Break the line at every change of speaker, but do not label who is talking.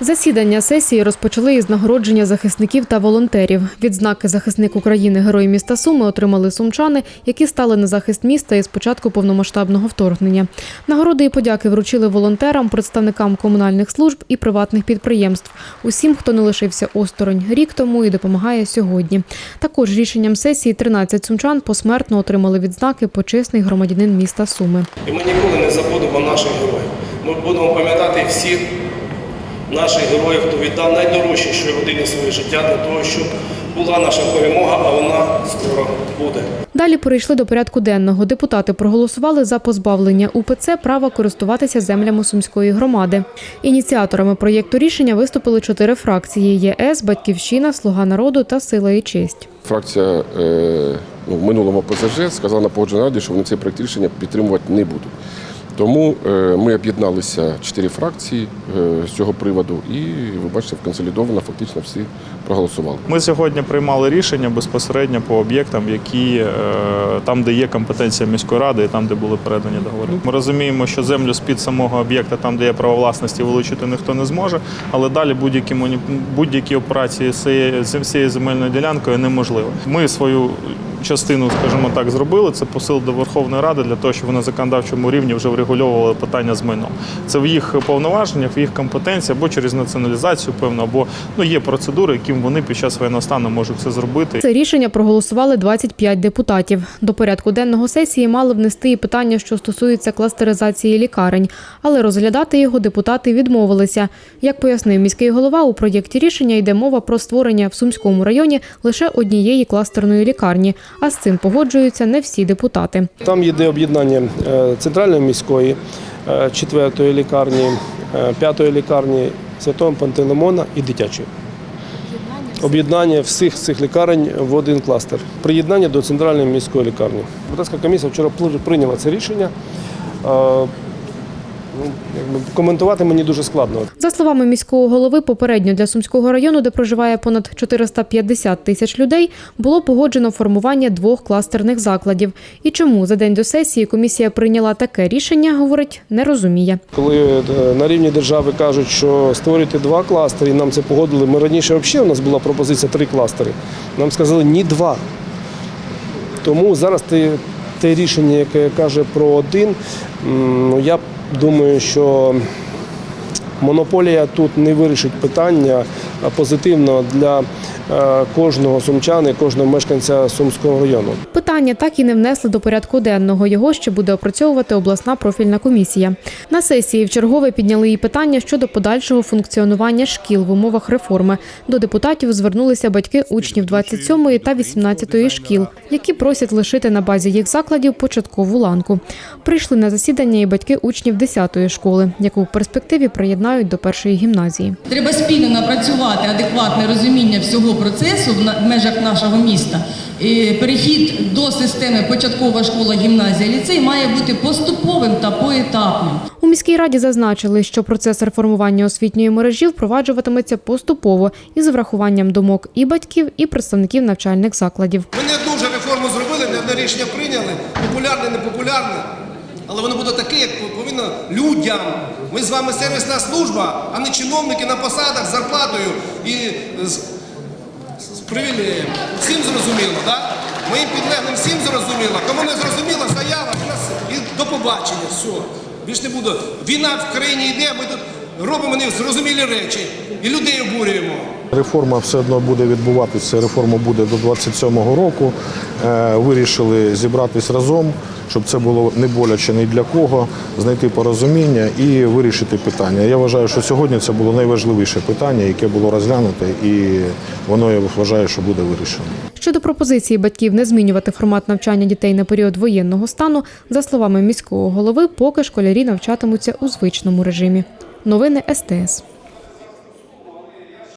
Засідання сесії розпочали із нагородження захисників та волонтерів. Відзнаки захисник України Герой міста Суми отримали сумчани, які стали на захист міста із початку повномасштабного вторгнення. Нагороди і подяки вручили волонтерам, представникам комунальних служб і приватних підприємств. Усім, хто не лишився осторонь рік тому і допомагає сьогодні. Також рішенням сесії 13 сумчан посмертно отримали відзнаки почесний громадянин міста Суми.
І ми ніколи не забудемо наших героїв. Ми будемо пам'ятати всіх наших героїв, хто віддав найдорожчіші години своє життя для того, щоб була наша перемога, а вона скоро буде.
Далі перейшли до порядку денного. Депутати проголосували за позбавлення УПЦ права користуватися землями Сумської громади. Ініціаторами проєкту рішення виступили чотири фракції: ЄС, Батьківщина, Слуга народу та Сила і честь.
Фракція е, ну, в минулому ПЗЖ сказала на погодженій раді, що вони цей проект рішення підтримувати не будуть. Тому е, ми об'єдналися чотири фракції е, з цього приводу, і ви бачите, консолідовано фактично всі проголосували.
Ми сьогодні приймали рішення безпосередньо по об'єктам, які е, там, де є компетенція міської ради, і там, де були передані договори. Ми розуміємо, що землю з під самого об'єкта, там, де є право власності, вилучити ніхто не зможе, але далі будь-які будь-які операції з цією- земельною ділянкою неможливі. Ми свою частину, скажімо так, зробили. Це посил до Верховної Ради для того, щоб вони на законодавчому рівні вже врегульовували питання з майном. Це в їх повноваженнях, в їх компетенції або через націоналізацію, певно, або ну є процедури, яким вони під час воєнного стану можуть це зробити.
Це рішення проголосували 25 депутатів. До порядку денного сесії мали внести і питання, що стосується кластеризації лікарень, але розглядати його депутати відмовилися. Як пояснив міський голова, у проєкті рішення йде мова про створення в Сумському районі лише однієї кластерної лікарні, а з цим погоджуються не всі депутати.
Там йде об'єднання е, центральної міської, е, четвертої лікарні, е, п'ятої лікарні Святого Пантелеймона і дитячої. Об'єднання всіх цих лікарень в один кластер. Приєднання до центральної міської лікарні. Депутатська комісія вчора прийняла це рішення. Ну, якби Коментувати мені дуже складно.
За словами міського голови, попередньо для Сумського району, де проживає понад 450 тисяч людей, було погоджено формування двох кластерних закладів. І чому за день до сесії комісія прийняла таке рішення, говорить, не розуміє.
Коли е, на рівні держави кажуть, що створюйте два кластери, і нам це погодили. Ми раніше взагалі у нас була пропозиція три кластери. Нам сказали ні два. Тому зараз те, те рішення, яке каже про один, ну я думаю, що монополія тут не вирішить питання позитивно для е, кожного сумчани, кожного мешканця Сумського району.
Питання так і не внесли до порядку денного. Його ще буде опрацьовувати обласна профільна комісія. На сесії в чергове підняли і питання щодо подальшого функціонування шкіл в умовах реформи. До депутатів звернулися батьки учнів 27-ї та 18-ї шкіл, які просять лишити на базі їх закладів початкову ланку. Прийшли на засідання і батьки учнів 10-ї школи, яку в перспективі приєднають до першої гімназії.
Треба спільно напрацювати адекватне розуміння всього процесу в на- межах нашого міста. Перехід до системи початкова школа, гімназія, ліцей має бути поступовим та поетапним.
У міській раді зазначили, що процес реформування освітньої мережі впроваджуватиметься поступово із врахуванням думок і батьків, і представників навчальних закладів.
Ми не одну вже реформу зробили, не одне рішення прийняли, популярне, непопулярне. Але воно буде таке, як повинно людям. Ми з вами сервісна служба, а не чиновники на посадах з зарплатою і з, з привілеєм. Всім зрозуміло, так? Моїм підлеглим всім зрозуміло. Кому не зрозуміло, заява і до побачення. Все. Більш не буду. Війна в країні йде, ми тут робимо незрозумілі речі і людей обурюємо.
Реформа все одно буде відбуватися. Реформа буде до 27-го року. Е, Вирішили зібратись разом, щоб це було не боляче ні для кого, знайти порозуміння і вирішити питання. Я вважаю, що сьогодні це було найважливіше питання, яке було розглянуте, і воно я вважаю, що буде вирішено.
Щодо пропозиції батьків не змінювати формат навчання дітей на період воєнного стану, за словами міського голови, поки школярі навчатимуться у звичному режимі. Новини СТС.